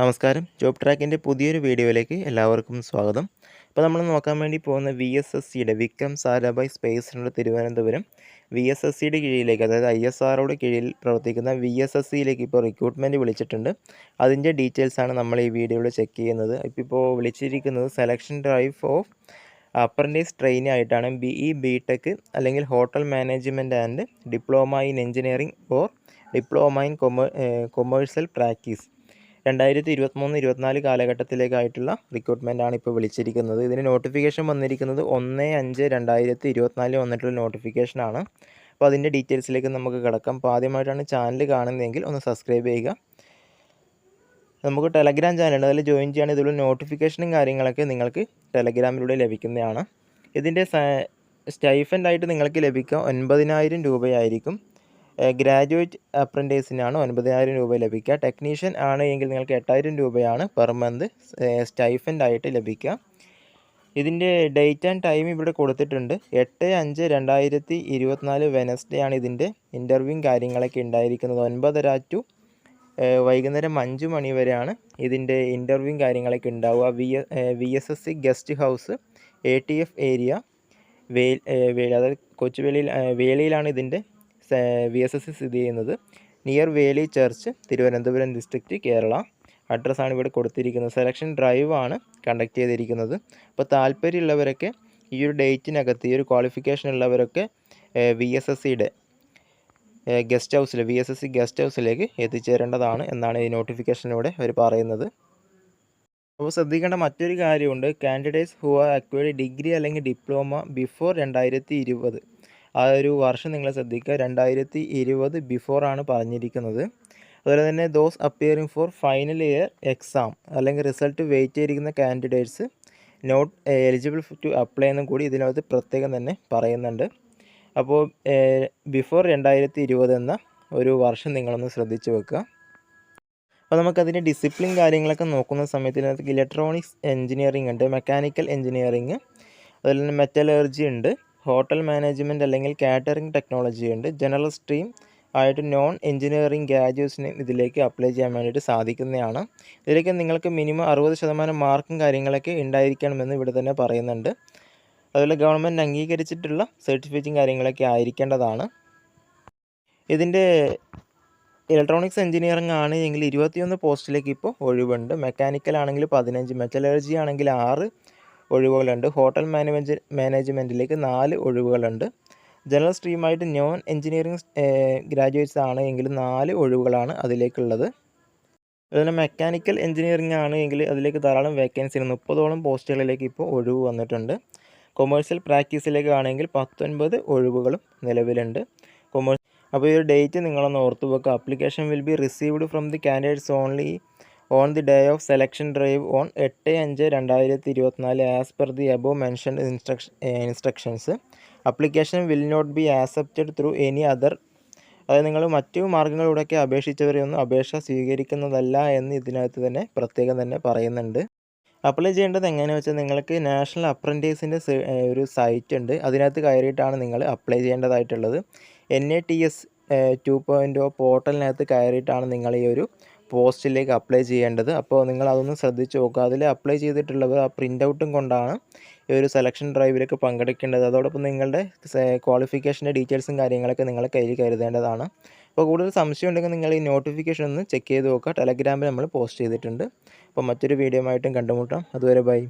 നമസ്കാരം. ജോബ് ട്രാക്കിന്റെ പുതിയൊരു വീഡിയോയിലേക്ക് എല്ലാവർക്കും സ്വാഗതം. ഇപ്പോൾ നമ്മൾ നോക്കാൻ വേണ്ടി പോകുന്ന വി എസ് എസ് സിയുടെ Vikram Sarabhai space centre Thiruvananthapuram V S S സിയുടെ കീഴിലേക്ക് അതായത് ഐ എസ് ആറോട് കീഴിൽ പ്രവർത്തിക്കുന്ന വി എസ് എസ് സിയിലേക്ക് ഇപ്പോൾ റിക്രൂട്ട്മെന്റ് വിളിച്ചിട്ടുണ്ട്. അതിന്റെ ഡീറ്റെയിൽസാണ് നമ്മൾ ഈ വീഡിയോയിൽ ചെക്ക് ചെയ്യുന്നത്. ഇപ്പോൾ ഇപ്പോൾ വിളിച്ചിരിക്കുന്നത് selection drive of apprentice trainee ആയിട്ടാണ്. ബി ഇ ബി ടെക് അല്ലെങ്കിൽ hotel management and diploma in engineering or diploma in commercial practice രണ്ടായിരത്തി ഇരുപത്തിമൂന്ന് ഇരുപത്തിനാല് കാലഘട്ടത്തിലേക്കായിട്ടുള്ള റിക്രൂട്ട്മെന്റ് ആണ് ഇപ്പോൾ വിളിച്ചിരിക്കുന്നത്. ഇതിന് നോട്ടിഫിക്കേഷൻ വന്നിരിക്കുന്നത് ഒന്ന് അഞ്ച് രണ്ടായിരത്തി ഇരുപത്തിനാലിൽ വന്നിട്ടുള്ള നോട്ടിഫിക്കേഷനാണ് അപ്പോൾ അതിന്റെ ഡീറ്റെയിൽസിലേക്ക് നമുക്ക് കിടക്കാം. അപ്പോൾ ആദ്യമായിട്ടാണ് ചാനൽ കാണുന്നതെങ്കിൽ ഒന്ന് സബ്സ്ക്രൈബ് ചെയ്യുക. നമുക്ക് ടെലഗ്രാം ചാനലുണ്ട് അതിൽ ജോയിൻ ചെയ്യാൻ ഇതിലുള്ള നോട്ടിഫിക്കേഷനും കാര്യങ്ങളൊക്കെ നിങ്ങൾക്ക് ടെലഗ്രാമിലൂടെ ലഭിക്കുന്നതാണ്. ഇതിന്റെ സ്റ്റൈഫന്റായിട്ട് നിങ്ങൾക്ക് ലഭിക്കുക ഒൻപതിനായിരം രൂപയായിരിക്കും. ഗ്രാജുവേറ്റ് അപ്രന്റീസിനാണ് ഒൻപതിനായിരം രൂപ ലഭിക്കുക. ടെക്നീഷ്യൻ ആണ് എങ്കിൽ നിങ്ങൾക്ക് എട്ടായിരം രൂപയാണ് പെർ മന്ത് സ്റ്റൈഫന്റ് ആയിട്ട് ലഭിക്കുക. ഇതിന്റെ ഡേറ്റ് ആൻഡ് ടൈം ഇവിടെ കൊടുത്തിട്ടുണ്ട്. എട്ട് അഞ്ച് രണ്ടായിരത്തി ഇരുപത്തിനാല് വെനസ്ഡേ ആണ് ഇതിന്റെ ഇന്റർവ്യൂവും കാര്യങ്ങളൊക്കെ ഉണ്ടായിരിക്കുന്നത്. ഒൻപതര ടു വൈകുന്നേരം അഞ്ച് മണി വരെയാണ് ഇതിന്റെ ഇന്റർവ്യൂവും കാര്യങ്ങളൊക്കെ ഉണ്ടാവുക. V V S S C guest house A T F area വേ വേളി അതായത് കൊച്ചുവേളിയിൽ വേളിയിലാണ് ഇതിന്റെ വി എസ് എസ് സ്ഥിതി ചെയ്യുന്നത്. Near Veli church Thiruvananthapuram district Kerala അഡ്രസ്സാണ് ഇവിടെ കൊടുത്തിരിക്കുന്നത്. സെലക്ഷൻ ഡ്രൈവ് ആണ് കണ്ടക്ട് ചെയ്തിരിക്കുന്നത്. അപ്പോൾ താല്പര്യമുള്ളവരൊക്കെ ഈ ഒരു ഡേറ്റിനകത്ത് ഈ ഒരു ക്വാളിഫിക്കേഷൻ ഉള്ളവരൊക്കെ വി എസ് എസ് സിയുടെ ഗസ്റ്റ് ഹൗസിൽ V S S C guest ഹൗസിലേക്ക് എത്തിച്ചേരേണ്ടതാണ് എന്നാണ് ഈ നോട്ടിഫിക്കേഷനിലൂടെ അവർ പറയുന്നത്. അപ്പോൾ ശ്രദ്ധിക്കേണ്ട മറ്റൊരു കാര്യമുണ്ട്. Candidates who are acquired degree അല്ലെങ്കിൽ ഡിപ്ലോമ ബിഫോർ രണ്ടായിരത്തി ഇരുപത്. ആ ഒരു വർഷം നിങ്ങൾ ശ്രദ്ധിക്കുക. രണ്ടായിരത്തി ഇരുപത് ആണ് പറഞ്ഞിരിക്കുന്നത്. അതുപോലെ തന്നെ those appearing for final year exam അല്ലെങ്കിൽ റിസൾട്ട് വെയിറ്റ് ചെയ്തിരിക്കുന്ന candidates not eligible to apply എന്നും കൂടി ഇതിനകത്ത് പ്രത്യേകം തന്നെ പറയുന്നുണ്ട്. അപ്പോൾ ബിഫോർ രണ്ടായിരത്തി ഇരുപത് എന്ന ഒരു വർഷം നിങ്ങളൊന്ന് ശ്രദ്ധിച്ചു വെക്കുക. അപ്പോൾ നമുക്കതിന്റെ ഡിസിപ്ലിൻ കാര്യങ്ങളൊക്കെ നോക്കുന്ന സമയത്ത് ഇലക്ട്രോണിക്സ് എഞ്ചിനീയറിംഗ് ഉണ്ട് മെക്കാനിക്കൽ എഞ്ചിനീയറിംഗ് അതുപോലെ തന്നെ മെറ്റലർജി ഉണ്ട്. ഹോട്ടൽ മാനേജ്മെന്റ് അല്ലെങ്കിൽ കാറ്ററിംഗ് ടെക്നോളജി ഉണ്ട്. ജനറൽ സ്ട്രീം ആയിട്ട് നോൺ എഞ്ചിനീയറിംഗ് ഗ്രാജുവേറ്റ്സിന് ഇതിലേക്ക് അപ്ലൈ ചെയ്യാൻ വേണ്ടിയിട്ട് സാധിക്കുന്നതാണ്. ഇതിലേക്ക് നിങ്ങൾക്ക് മിനിമം അറുപത് ശതമാനം മാർക്കും കാര്യങ്ങളൊക്കെ ഉണ്ടായിരിക്കണമെന്ന് ഇവിടെ തന്നെ പറയുന്നുണ്ട്. അതുപോലെ ഗവൺമെന്റ് അംഗീകരിച്ചിട്ടുള്ള സർട്ടിഫിക്കറ്റും കാര്യങ്ങളൊക്കെ ആയിരിക്കേണ്ടതാണ്. ഇതിന്റെ ഇലക്ട്രോണിക്സ് എഞ്ചിനീയറിംഗ് ആണ് എങ്കിൽ ഇരുപത്തിയൊന്ന് പോസ്റ്റിലേക്ക് ഇപ്പോൾ ഒഴിവുണ്ട്. മെക്കാനിക്കൽ ആണെങ്കിൽ പതിനഞ്ച് മെറ്റലർജി ആണെങ്കിൽ ആറ് ഒഴിവുകളുണ്ട്. ഹോട്ടൽ മാനേജ് മാനേജ്മെന്റിലേക്ക് നാല് ഒഴിവുകളുണ്ട്. ജനറൽ സ്ട്രീമായിട്ട് നോൺ എഞ്ചിനീയറിംഗ് ഗ്രാജുവേറ്റ്സ് ആണ് എങ്കിൽ നാല് ഒഴിവുകളാണ് അതിലേക്കുള്ളത്. അതുപോലെ മെക്കാനിക്കൽ എഞ്ചിനീയറിംഗ് ആണ് എങ്കിൽ അതിലേക്ക് ധാരാളം വേക്കൻസി മുപ്പതോളം പോസ്റ്റുകളിലേക്ക് ഇപ്പോൾ ഒഴിവ് വന്നിട്ടുണ്ട്. കൊമേഴ്സ്യൽ പ്രാക്ടീസിലേക്ക് ആണെങ്കിൽ പത്തൊൻപത് ഒഴിവുകളും നിലവിലുണ്ട്. കൊമേഴ്സ് അപ്പോൾ ഈ ഒരു ഡേറ്റ് നിങ്ങളൊന്ന് ഓർത്ത് വെക്കുക. Application will be received from the candidates only on the day of selection drive on എട്ട് അഞ്ച് രണ്ടായിരത്തി ഇരുപത്തിനാല് as per the above mentioned instruction instructions application will not be accepted through any other അതായത് നിങ്ങൾ മറ്റു മാർഗങ്ങളിലൂടെയൊക്കെ അപേക്ഷിച്ചവരെയൊന്നും അപേക്ഷ സ്വീകരിക്കുന്നതല്ല എന്ന് ഇതിനകത്ത് തന്നെ പ്രത്യേകം തന്നെ പറയുന്നുണ്ട്. അപ്ലൈ ചെയ്യേണ്ടത് എങ്ങനെയാണെന്ന് വെച്ചാൽ നിങ്ങൾക്ക് നാഷണൽ അപ്രന്റീസിന്റെ ഒരു സൈറ്റ് ഉണ്ട്. അതിനകത്ത് കയറിയിട്ടാണ് നിങ്ങൾ apply ചെയ്യേണ്ടതായിട്ടുള്ളത്. N A T S two point പോർട്ടലിനകത്ത് കയറിയിട്ടാണ് നിങ്ങൾ ഈ ഒരു പോസ്റ്റിലേക്ക് അപ്ലൈ ചെയ്യേണ്ടത്. അപ്പോൾ നിങ്ങൾ അതൊന്ന് ശ്രദ്ധിച്ച് നോക്കുക. അതിൽ അപ്ലൈ ചെയ്തിട്ടുള്ളവർ ആ പ്രിന്റ് ഔട്ടും കൊണ്ടാണ് ഈ ഒരു സെലക്ഷൻ ഡ്രൈവിലേക്ക് പങ്കെടുക്കേണ്ടത്. അതോടൊപ്പം നിങ്ങളുടെ ക്വാളിഫിക്കേഷന്റെ ഡീറ്റെയിൽസും കാര്യങ്ങളൊക്കെ നിങ്ങൾ കയ്യിൽ കരുതേണ്ടതാണ്. അപ്പോൾ കൂടുതൽ സംശയം ഉണ്ടെങ്കിൽ നിങ്ങൾ ഈ നോട്ടിഫിക്കേഷൻ ഒന്ന് ചെക്ക് ചെയ്ത് നോക്കുക. ടെലഗ്രാമിൽ നമ്മൾ പോസ്റ്റ് ചെയ്തിട്ടുണ്ട്. അപ്പോൾ മറ്റൊരു വീഡിയോ ആയിട്ടും കണ്ടുമുട്ടാം. അതുവരെ ബൈ.